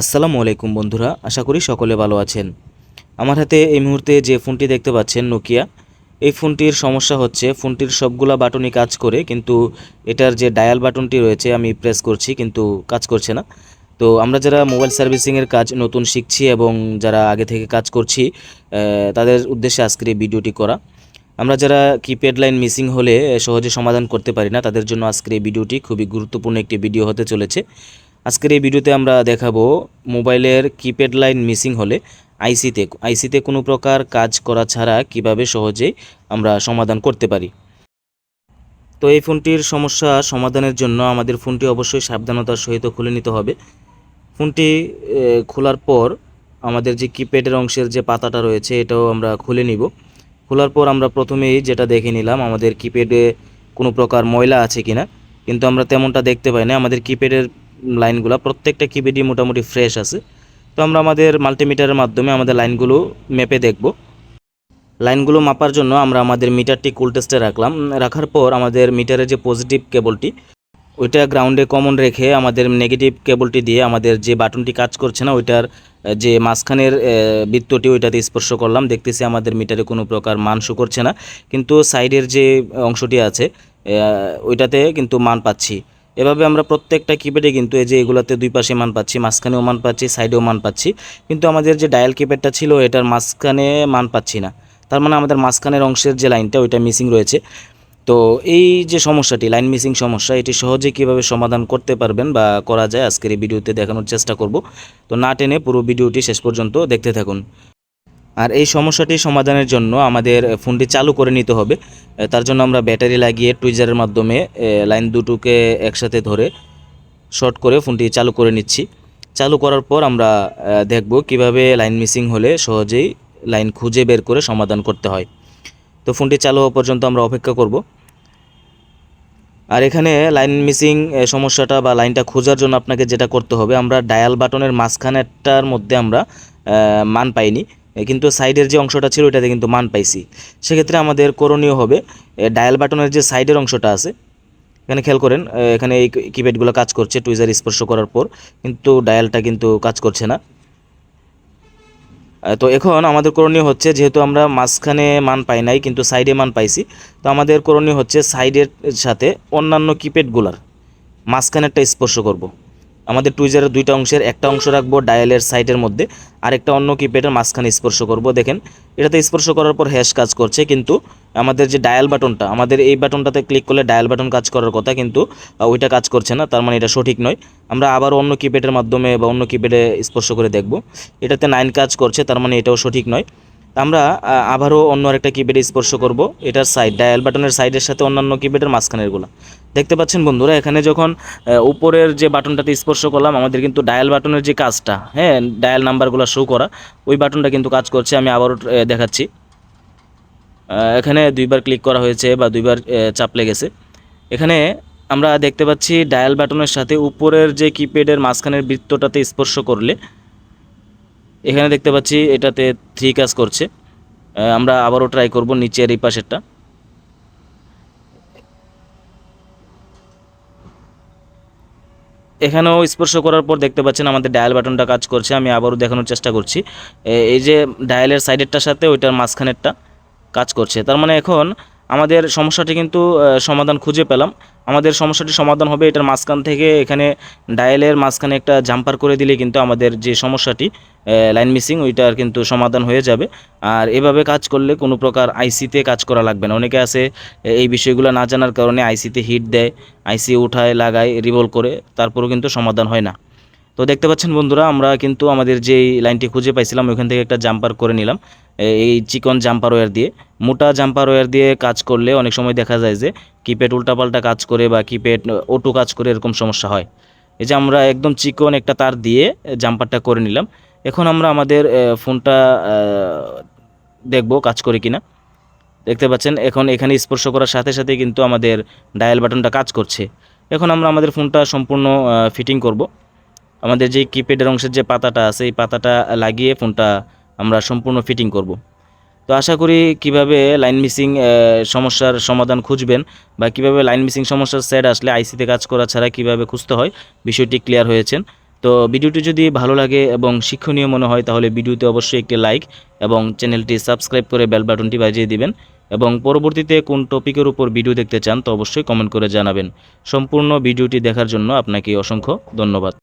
আসসালামু আলাইকুম বন্ধুরা, আশা করি সকলে ভালো আছেন। আমার হাতে এই মুহূর্তে যে ফোনটি দেখতে পাচ্ছেন নোকিয়া, এই ফোনটির সমস্যা হচ্ছে ফোনটির সবগুলা বাটনই কাজ করে, কিন্তু এটার যে ডায়াল বাটনটি রয়েছে আমি প্রেস করছি, কিন্তু কাজ করছে না। তো আমরা যারা মোবাইল সার্ভিসিংয়ের কাজ নতুন শিখছি এবং যারা আগে থেকে কাজ করছি তাদের উদ্দেশ্যে আজকের এই ভিডিওটি করা। আমরা যারা কিপ্যাড লাইন মিসিং হলে সহজে সমাধান করতে পারি না, তাদের জন্য আজকের এই ভিডিওটি খুবই গুরুত্বপূর্ণ একটি ভিডিও হতে চলেছে। আজকের এই ভিডিওতে আমরা দেখাবো মোবাইলের কিপ্যাড লাইন মিসিং হলে আইসিতে আইসিতে কোনো প্রকার কাজ করা ছাড়া কীভাবে সহজেই আমরা সমাধান করতে পারি। তো এই ফোনটির সমস্যা সমাধানের জন্য আমাদের ফোনটি অবশ্যই সাবধানতার সহিত খুলে নিতে হবে। ফোনটি খোলার পর আমাদের যে কিপ্যাডের অংশের যে পাতাটা রয়েছে এটাও আমরা খুলে নিব। খোলার পর আমরা প্রথমেই যেটা দেখে নিলাম, আমাদের কিপ্যাডে কোনো প্রকার ময়লা আছে কিনা, কিন্তু আমরা তেমনটা দেখতে পাই না আমাদের কিপ্যাডের লাইনগুলো, প্রত্যেকটা কিপ্যাডই মোটামুটি ফ্রেশ আছে। তো আমরা আমাদের মাল্টিমিটারের মাধ্যমে আমাদের লাইনগুলো মেপে দেখব। লাইনগুলো মাপার জন্য আমরা আমাদের মিটারটি কুল টেস্টে রাখলাম। রাখার পর আমাদের মিটারের যে পজিটিভ কেবলটি, ওইটা গ্রাউন্ডে কমন রেখে আমাদের নেগেটিভ কেবলটি দিয়ে আমাদের যে বাটনটি কাজ করছে না, ওইটার যে মাঝখানের বৃত্তটি, ওইটাতে স্পর্শ করলাম। দেখতেছি আমাদের মিটারে কোনো প্রকার মান শো করছে না। কিন্তু সাইডের যে অংশটি আছে ওইটাতে কিন্তু মান পাচ্ছি। এভাবে আমরা প্রত্যেকটা কিপ্যাডে কিন্তু এই যে এগুলাতে দুই পাশে মান পাচ্ছি, মাঝখানেও মান পাচ্ছি সাইডেও মান পাচ্ছি। কিন্তু আমাদের যে ডায়াল কিপ্যাডটা ছিল, এটার মাঝখানে মান পাচ্ছি না। তার মানে আমাদের মাঝখানের অংশের যে লাইনটা ওইটা মিসিং রয়েছে। তো এই যে সমস্যাটি লাইন মিসিং সমস্যা, এটি সহজে কীভাবে সমাধান করতে পারবেন বা করা যায়, আজকের এই ভিডিওতে দেখানোর চেষ্টা করব। তো না টেনে পুরো ভিডিওটি শেষ পর্যন্ত দেখতে থাকুন। আর এই সমস্যাটি সমাধানের জন্য আমাদের ফোনটি চালু করে নিতে হবে। তার জন্য আমরা ব্যাটারি লাগিয়ে টুইজারের মাধ্যমে লাইন দুটোকে একসাথে ধরে শর্ট করে ফোনটি চালু করে নিচ্ছি। চালু করার পর আমরা দেখব কীভাবে লাইন মিসিং হলে সহজেই লাইন খুঁজে বের করে সমাধান করতে হয়। তো ফোনটি চালু হওয়া পর্যন্ত আমরা অপেক্ষা করব। আর এখানে লাইন মিসিং সমস্যাটা বা লাইনটা খোঁজার জন্য আপনাকে যেটা করতে হবে, আমরা ডায়াল বাটনের মাঝখানেরটার মধ্যে আমরা মান পাইনি। কিন্তু সাইডের যে অংশটা ছিল, ওইটাতে কিন্তু মান পাইছি সেক্ষেত্রে আমাদের করণীয় হবে ডায়াল বাটনের যে সাইডের অংশটা আছে, এখানে খেয়াল করেন এখানে এই কিপ্যাডগুলো কাজ করছে টুইজার স্পর্শ করার পর, কিন্তু ডায়ালটা কিন্তু কাজ করছে না তো এখন আমাদের করণীয় হচ্ছে, যেহেতু আমরা মাঝখানে মান পাই নাই, কিন্তু সাইডে মান পাইছি, তো আমাদের করণীয় হচ্ছে সাইডের সাথে অন্যান্য কিপ্যাডগুলার মাঝখানেরটা স্পর্শ করব। আমাদের টুইজারের দুইটা অংশের একটা অংশ রাখব ডায়ালের সাইডের মধ্যে, আরেকটা অন্য কিপ্যাডের মাঝখানে স্পর্শ করব। দেখেন, এটাতে স্পর্শ করার পর হ্যাশ কাজ করছে, কিন্তু আমাদের যে ডায়াল বাটনটা আমাদের এই বাটনটাতে ক্লিক করলে ডায়াল বাটন কাজ করার কথা, কিন্তু ওইটা কাজ করছে না, তার মানে এটা সঠিক নয়। আমরা আবার অন্য কিপ্যাডের মাধ্যমে বা অন্য কিপ্যাডে স্পর্শ করে দেখব। এটাতে নাইন কাজ করছে, তার মানে এটাও সঠিক নয়। আমরা আবারও অন্য আরেকটা কিপ্যাডে স্পর্শ করব। এটার সাইড ডায়াল বাটনের সাইডের সাথে অন্যান্য কিপ্যাডের মাঝখানেরগুলো দেখতে পাচ্ছেন বন্ধুরা, এখানে যখন উপরের যে বাটনটাতে স্পর্শ করলাম, আমাদের কিন্তু ডায়াল বাটনের যে কাজটা হ্যাঁ ডায়াল নাম্বারগুলো শো করা, ওই বাটনটা কিন্তু কাজ করছে, আমি আবারও দেখাচ্ছি। এখানে দুইবার ক্লিক করা হয়েছে বা দুইবার চাপ লেগেছে। এখানে আমরা দেখতে পাচ্ছি ডায়াল বাটনের সাথে উপরের যে কিপ্যাডের মাঝখানের বৃত্তটাতে স্পর্শ করলে এখানে দেখতে পাচ্ছি এটাতে থ্রি কাজ করছে। আমরা আবারও ট্রাই করব নিচের এই পাশেরটা। এখানেও স্পর্শ করার পর দেখতে পাচ্ছেন আমাদের ডায়াল বাটনটা কাজ করছে, আমি আবারও দেখানোর চেষ্টা করছি। এই যে ডায়ালের সাইডেরটার সাথে ওইটার মাঝখানেরটা কাজ করছে। তার মানে এখন আমাদের সমস্যাটি কিন্তু সমাধান খুঁজে পেলাম। আমাদের সমস্যাটি সমাধান হবে এটার মাঝখান থেকে এখানে ডায়ালের মাঝখানে একটা জাম্পার করে দিলে কিন্তু আমাদের যে সমস্যাটি লাইন মিসিং, ওইটার কিন্তু সমাধান হয়ে যাবে। আর এভাবে কাজ করলে কোনো প্রকার আইসিতে কাজ করা লাগবে না। অনেকে আছে এই বিষয়গুলো না জানার কারণে আইসিতে হিট দেয়, আইসি উঠায়, লাগায় রিভলভ করে, তারপরেও কিন্তু সমাধান হয় না। তো দেখতে পাচ্ছেন বন্ধুরা, আমরা কিন্তু আমাদের যেই লাইনটি খুঁজে পাইছিলাম, ওইখান থেকে একটা জাম্পার করে নিলাম। এই চিকন জাম্পার ওয়্যার দিয়ে। মোটা জাম্পার ওয়্যার দিয়ে কাজ করলে অনেক সময় দেখা যায় যে কিপ্যাড উল্টাপাল্টা কাজ করে বা কিপ্যাড অটো কাজ করে এরকম সমস্যা হয়। এই যে আমরা একদম চিকন একটা তার দিয়ে জাম্পারটা করে নিলাম। এখন আমরা আমাদের ফোনটা দেখব কাজ করে কিনা। দেখতে পাচ্ছেন, এখন এখানে স্পর্শ করার সাথে সাথে কিন্তু আমাদের ডায়াল বাটনটা কাজ করছে। এখন আমরা আমাদের ফোনটা সম্পূর্ণ ফিটিং করব। আমাদের যে কিপ্যাডের অংশের যে পাতাটা আছে, এই পাতাটা লাগিয়ে ফোনটা আমরা সম্পূর্ণ ফিটিং করব। তো আশা করি কীভাবে লাইন মিসিং সমস্যার সমাধান খুঁজবেন বা কীভাবে লাইন মিসিং সমস্যার সেট আসলে আইসিতে কাজ করা ছাড়া কীভাবে খুঁজতে হয়, বিষয়টি ক্লিয়ার হয়েছেন তো ভিডিওটি যদি ভালো লাগে এবং শিক্ষণীয় মনে হয়, তাহলে ভিডিওতে অবশ্যই একটি লাইক এবং চ্যানেলটি সাবস্ক্রাইব করে বেল বাটনটি বাজিয়ে দিবেন এবং পরবর্তীতে কোন টপিকের উপর ভিডিও দেখতে চান, তো অবশ্যই কমেন্ট করে জানাবেন। সম্পূর্ণ ভিডিওটি দেখার জন্য আপনাকে অসংখ্য ধন্যবাদ।